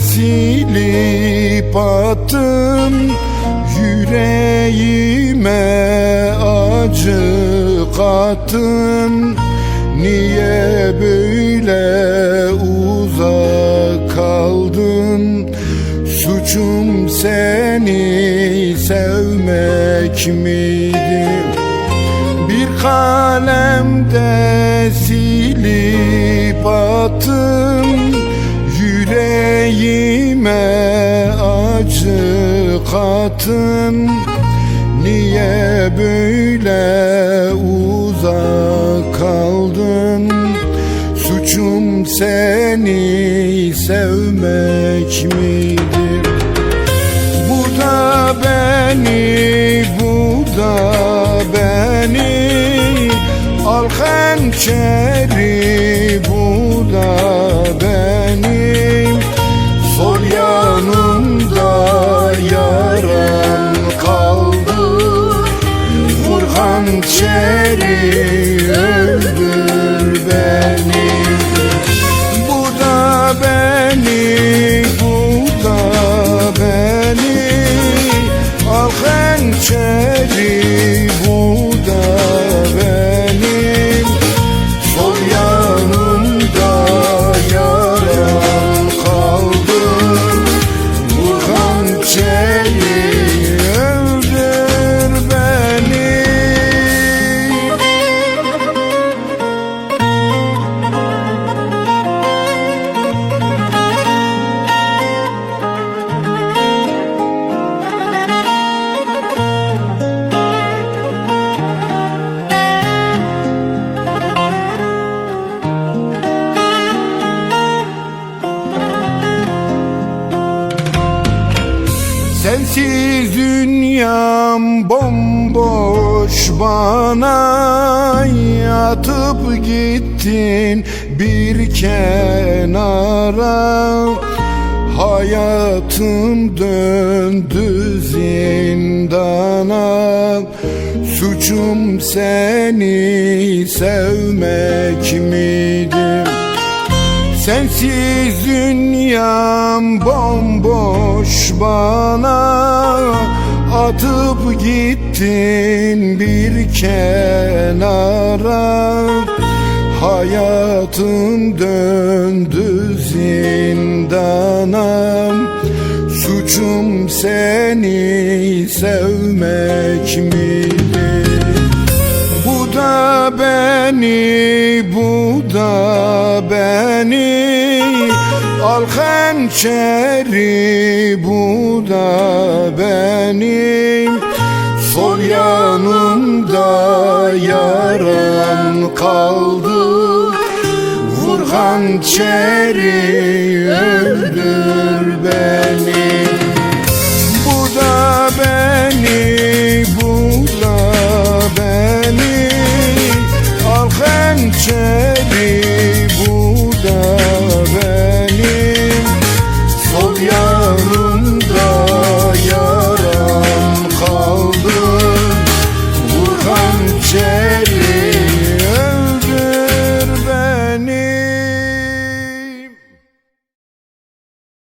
silip attın Yüreğime acı kattın. Niye böyle uzak kaldın? Suçum seni sevmek miydi? Bir kalemde katın Niye böyle uzak kaldın? Suçum seni sevmek midir? Bu da beni, bu da beni. Al hançeri, Sensiz dünyam bomboş bana Yatıp gittin bir kenara Hayatım döndü zindana Suçum seni sevmek miydi? Sensiz dünyam bomboş bana. Atıp gittin bir kenara. Hayatım döndü zindana. Suçum seni sevmek miydi? Bu da beni, bu da beni. Al hançeri, bu da benim Sol yanımda yaram kaldı. Vur hançeri, öldür beni